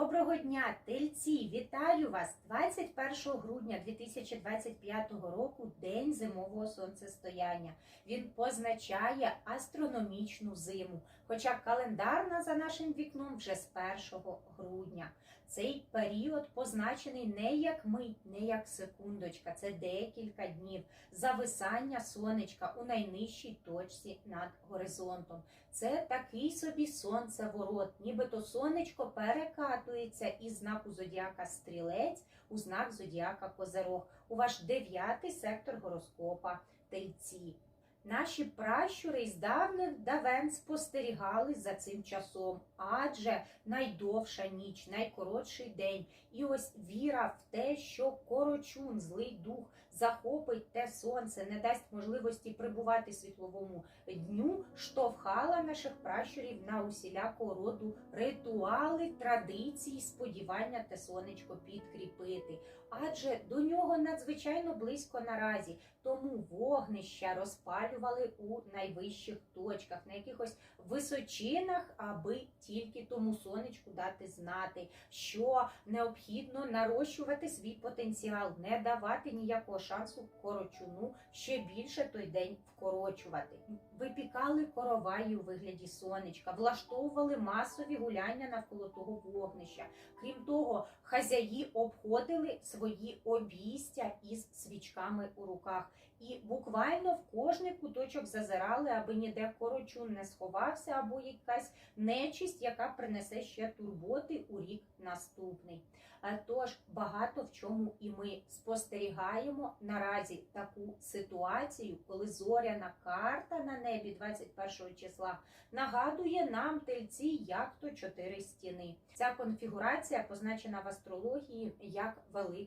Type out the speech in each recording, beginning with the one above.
Доброго дня, тельці! Вітаю вас! 21 грудня 2025 року День зимового сонцестояння. Він позначає астрономічну зиму, хоча календарна за нашим вікном вже з 1 грудня. Цей період позначений не як мить, не як секундочка, це декілька днів зависання сонечка у найнижчій точці над горизонтом. Це такий собі сонцеворот, нібито сонечко перекатується із знаку зодіака стрілець у знак зодіака Козерог, у ваш дев'ятий сектор гороскопа Тельці. Наші пращури із давних давен спостерігали за цим часом, адже найдовша ніч, найкоротший день, і ось віра в те, що корочун, злий дух, захопить те сонце, не дасть можливості прибувати світловому дню, штовхала наших пращурів на усілякого роду ритуали, традиції, сподівання те сонечко підкріпити. Адже до нього надзвичайно близько наразі, тому вогнища розпалювали у найвищих точках, на якихось височинах, аби тільки тому сонечку дати знати, що необхідно нарощувати свій потенціал, не давати ніякого шансу корочуну ще більше той день вкорочувати. Випікали короваї у вигляді сонечка, влаштовували масові гуляння навколо того вогнища. Крім того, хазяї обходили свої обійстя із свічками у руках. І буквально в кожний куточок зазирали, аби ніде корочун не сховався, або якась нечисть, яка принесе ще турботи у рік наступний. Е, Тож багато в чому і ми спостерігаємо наразі таку ситуацію, коли зоряна карта на небі 21 числа нагадує нам тельці, як то чотири стіни. Ця конфігурація позначена в астрології як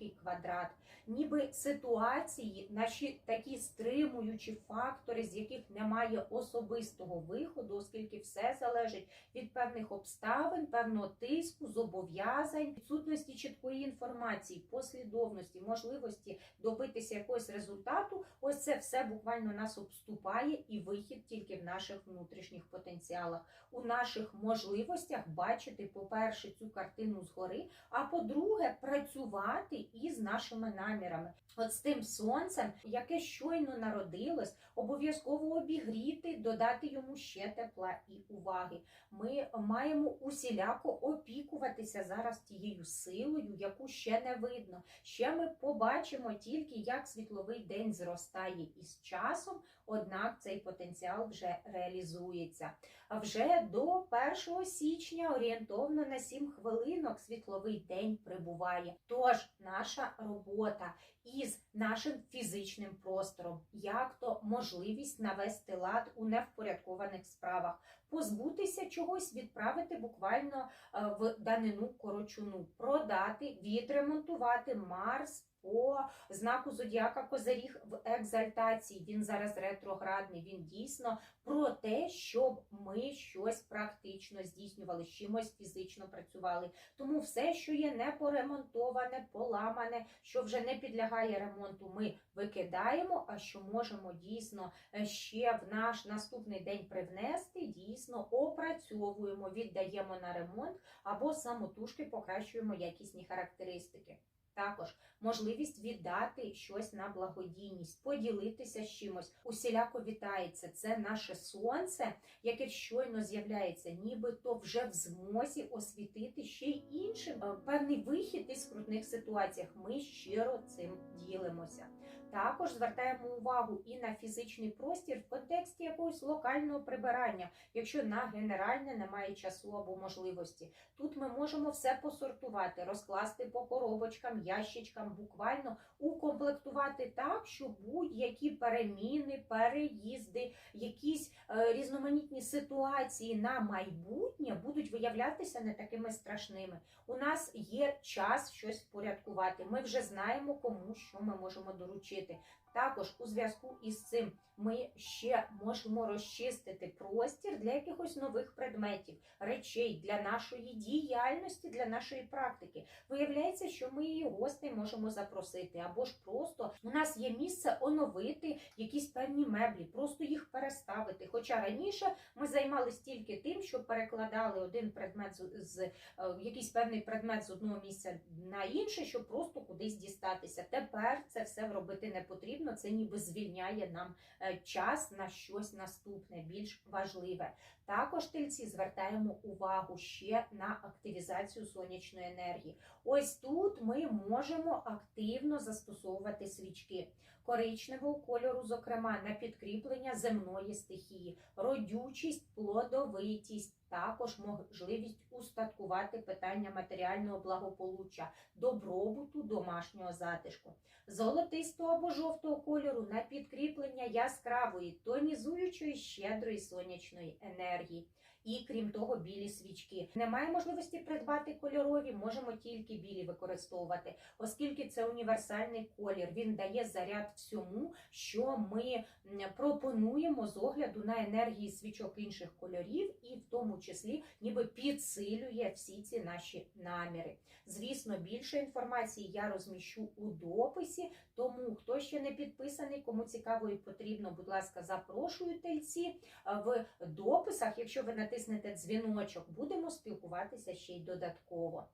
великий квадрат, ніби ситуації, наші такі стримуючі фактори, з яких немає особистого виходу, оскільки все залежить від певних обставин, певного тиску, зобов'язань, відсутності чіткої інформації, послідовності, можливості добитися якогось результату. Ось це все буквально нас обступає, і вихід тільки в наших внутрішніх потенціалах, у наших можливостях бачити, по-перше, цю картину згори, а по-друге, працювати із нашими намірами. От з тим сонцем, яке щойно народилось, обов'язково обігріти, додати йому ще тепла і уваги. Ми маємо усіляко опікуватися зараз тією силою, яку ще не видно. Ще ми побачимо тільки, як світловий день зростає із часом, однак цей потенціал вже реалізується. А вже до 1 січня орієнтовно на 7 хвилинок світловий день прибуває. Тож наша робота із нашим фізичним простором, як то можливість навести лад у невпорядкованих справах, позбутися чогось, відправити буквально е, в данину корочуну, продати, відремонтувати Марс. По знаку зодіака Козиріг в екзальтації він зараз ретроградний. Він дійсно про те, щоб ми щось практично здійснювали, чимось фізично працювали. Тому все, що є не поремонтоване, поламане, що вже не підлягає ремонту, ми викидаємо. А що можемо дійсно е, ще в наш наступний день привнести, дійсно опрацьовуємо, віддаємо на ремонт або самотужки покращуємо якісні характеристики. Також можливість віддати щось на благодійність, поділитися з чимось. Усіляко вітається. Це наше сонце, яке щойно з'являється, нібито вже в змозі освітити ще й іншим е, певний вихід із крутних ситуаціях. Ми щиро цим ділимося. Також звертаємо увагу і на фізичний простір в контексті якогось локального прибирання, якщо на генеральне немає часу або можливості. Тут ми можемо все посортувати, розкласти по коробочкам, ящичкам, буквально укомплектувати так, щоб будь-які переміни, переїзди, якісь е, різноманітні ситуації на майбутнє будуть виявлятися не такими страшними. У нас є час щось впорядкувати. Ми вже знаємо, кому що ми можемо доручити. Також у зв'язку із цим ми ще можемо розчистити простір для якихось нових предметів, речей для нашої діяльності, для нашої практики. Виявляється, що ми і гостей можемо запросити, або ж просто у нас є місце оновити якісь певні меблі, просто їх переставити. Хоча раніше ми займалися тільки тим, що перекладали один предмет з, з е, якийсь певний предмет з одного місця на інше, щоб просто кудись дістатися. Тепер це все робити не потрібно. Це ніби звільняє нам е, час на щось наступне, більш важливе. Також тельці звертаємо увагу ще на активізацію сонячної енергії. Ось тут ми можемо активно застосовувати свічки коричневого кольору, зокрема на підкріплення земної стихії, родючість, плодовитість, також можливість устаткувати питання матеріального благополуччя, добробуту, домашнього затишку, золотистого або жовтого кольору на підкріплення яскравої, тонізуючої щедрої сонячної енергії. aqui І крім того, білі свічки. Немає можливості придбати кольорові, можемо тільки білі використовувати, оскільки це універсальний колір. Він дає заряд всьому, що ми пропонуємо з огляду на енергії свічок інших кольорів, і в тому числі ніби підсилює всі ці наші наміри. Звісно, більше інформації я розміщу у дописі. Тому хто ще не підписаний, кому цікаво і потрібно, будь ласка, запрошую тельці в дописах. Якщо ви натиснете дзвіночок, будемо спілкуватися ще й додатково.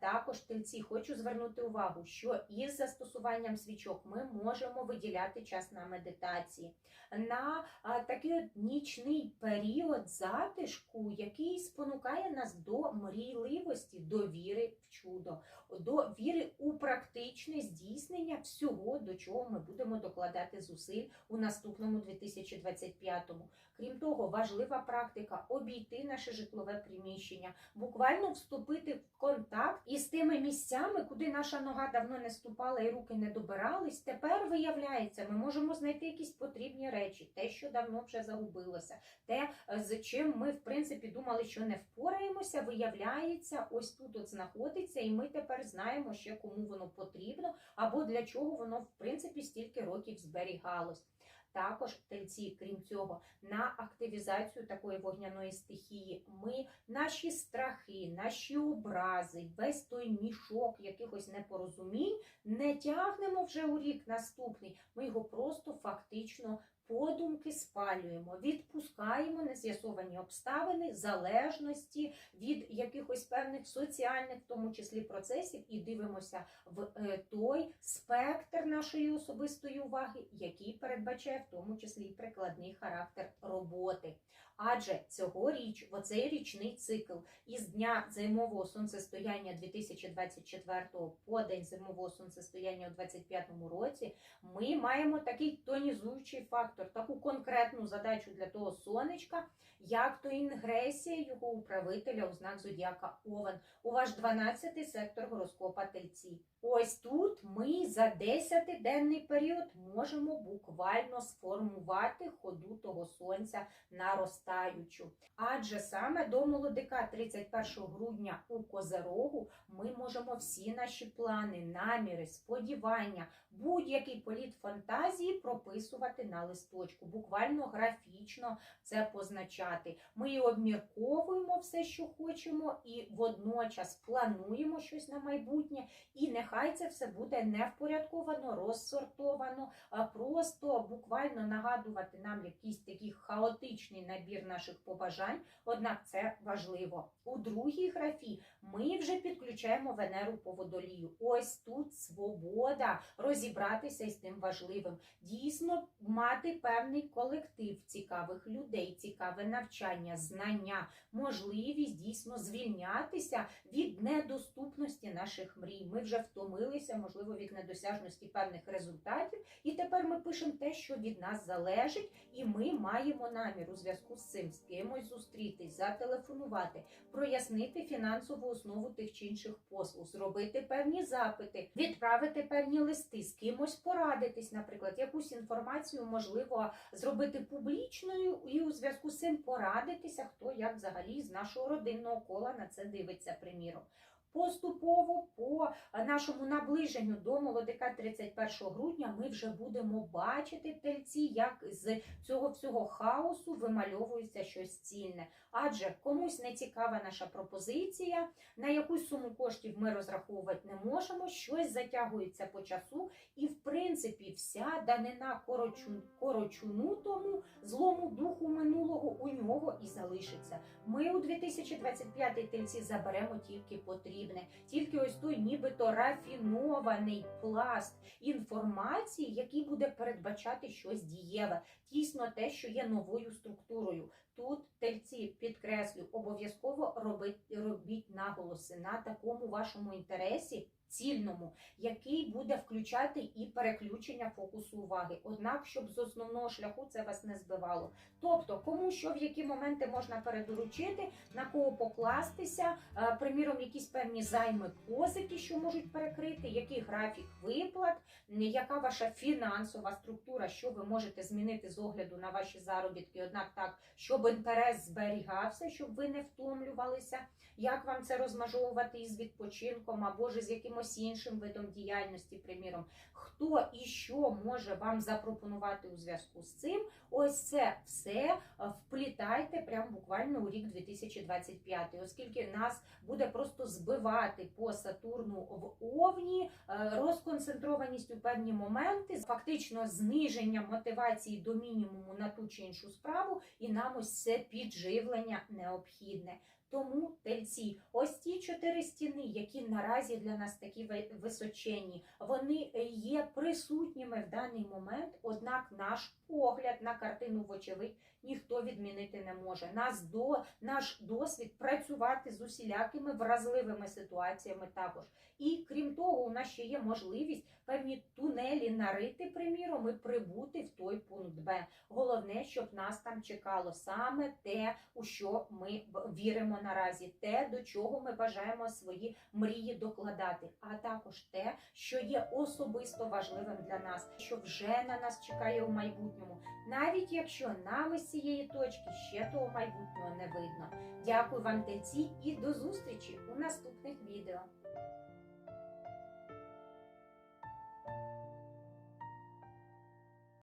Також тельці хочу звернути увагу, що із застосуванням свічок ми можемо виділяти час на медитації, на такий нічний період затишку, який спонукає нас до мрійливості, до віри в чудо, до віри у практичне здійснення всього, до чого ми будемо докладати зусиль у наступному 2025-му. Крім того, важлива практика обійти наше житлове приміщення, буквально вступити в контакт із тими місцями, куди наша нога давно не ступала і руки не добирались. Тепер виявляється, ми можемо знайти якісь потрібні речі, те, що давно вже загубилося, те, е, з чим ми в принципі думали, що не впораємося, виявляється, ось тут от знаходиться, і ми тепер знаємо ще кому воно потрібно, або для чого воно в принципі стільки років зберігалось. Також тельці, крім цього, на активізацію такої вогняної стихії ми наші страхи, наші образи, весь той мішок якихось непорозумінь не тягнемо вже у рік наступний. Ми його просто фактично подумки спалюємо, відпускаємо нез'ясовані обставини, залежності від якихось певних соціальних, в тому числі процесів, і дивимося в е, той спектр нашої особистої уваги, який передбачає в тому числі прикладний характер роботи. Адже цьогоріч, в оцей річний цикл із дня зимового сонцестояння 2024 по день зимового сонцестояння у 2025 році, ми маємо такий тонізуючий фактор, таку конкретну задачу для того сонечка, як то інгресія його управителя у знак зодіака Овен у ваш 12-й сектор гороскопа Тельці. Ось тут ми за 10-денний період можемо буквально сформувати ходу того сонця наростаючу. Адже саме до молодика 31 грудня у Козерогу ми можемо всі наші плани, наміри, сподівання, будь-який політ фантазії прописувати на листочку, буквально графічно це позначати. Ми обмірковуємо все, що хочемо, і водночас плануємо щось на майбутнє, і нехай це все буде не впорядковано, розсортовано, а просто буквально нагадувати нам якийсь такий хаотичний набір наших побажань. Однак це важливо. У другій графі ми вже підключаємо Венеру по водолію. Ось тут свобода розібратися із тим важливим. Дійсно, мати певний колектив цікавих людей, цікаве навчання, знання, можливість дійсно звільнятися від недоступності наших мрій. Ми вже втомилися, можливо, від недосяжності певних результатів, тепер ми пишемо те, що від нас залежить, і ми маємо намір у зв'язку з цим з кимось зустрітись, зателефонувати, прояснити фінансову основу тих чи інших послуг, зробити певні запити, відправити певні листи, з кимось порадитись, наприклад, якусь інформацію можливо зробити публічною і у зв'язку з цим порадитися, хто як взагалі з нашого родинного кола на це дивиться, приміром. Поступово по нашому наближенню до молодика 31 грудня ми вже будемо бачити тельці, як з цього всього хаосу вимальовується щось цільне. Адже комусь не цікава наша пропозиція, на якусь суму коштів ми розраховувати не можемо, щось затягується по часу, і в принципі вся данина корочу, корочуну тому злому духу минулого у нього і залишиться. Ми у 2025 тельці заберемо тільки потрібне, тільки ось той нібито рафінований пласт інформації, який буде передбачати щось дієве, тісно те, що є новою структурою. Тут тельці підкреслю, обов'язково робіть, робіть наголоси на такому вашому інтересі. Цільному, який буде включати і переключення фокусу уваги, однак, щоб з основного шляху це вас не збивало. Тобто, кому що в які моменти можна передоручити, на кого покластися, е, приміром, якісь певні займи позики, що можуть перекрити, який графік виплат, яка ваша фінансова структура, що ви можете змінити з огляду на ваші заробітки, однак так, щоб інтерес зберігався, щоб ви не втомлювалися, як вам це розмежовувати із відпочинком або ж з якимось іншим видом діяльності, приміром, хто і що може вам запропонувати у зв'язку з цим, ось це все е, вплітайте прямо буквально у рік 2025, оскільки нас буде просто збивати по Сатурну в Овні, е, розконцентрованість у певні моменти, фактично зниження мотивації до мінімуму на ту чи іншу справу, і нам ось це підживлення необхідне. Тому тельці, ось ті чотири стіни, які наразі для нас такі ви- височенні, вони є присутніми в даний момент. Однак наш погляд на картину, вочевидь, ніхто відмінити не може. Нас до наш досвід працювати з усілякими вразливими ситуаціями також. І крім того, у нас ще є можливість певні тунелі нарити, приміром, і прибути в той пункт Б. Головне, щоб нас там чекало саме те, у що ми віримо наразі те, до чого ми бажаємо свої мрії докладати, а також те, що є особисто важливим для нас, що вже на нас чекає у майбутньому, навіть якщо нами з цієї точки ще того майбутнього не видно. Дякую вам, тельці, і до зустрічі у наступних відео.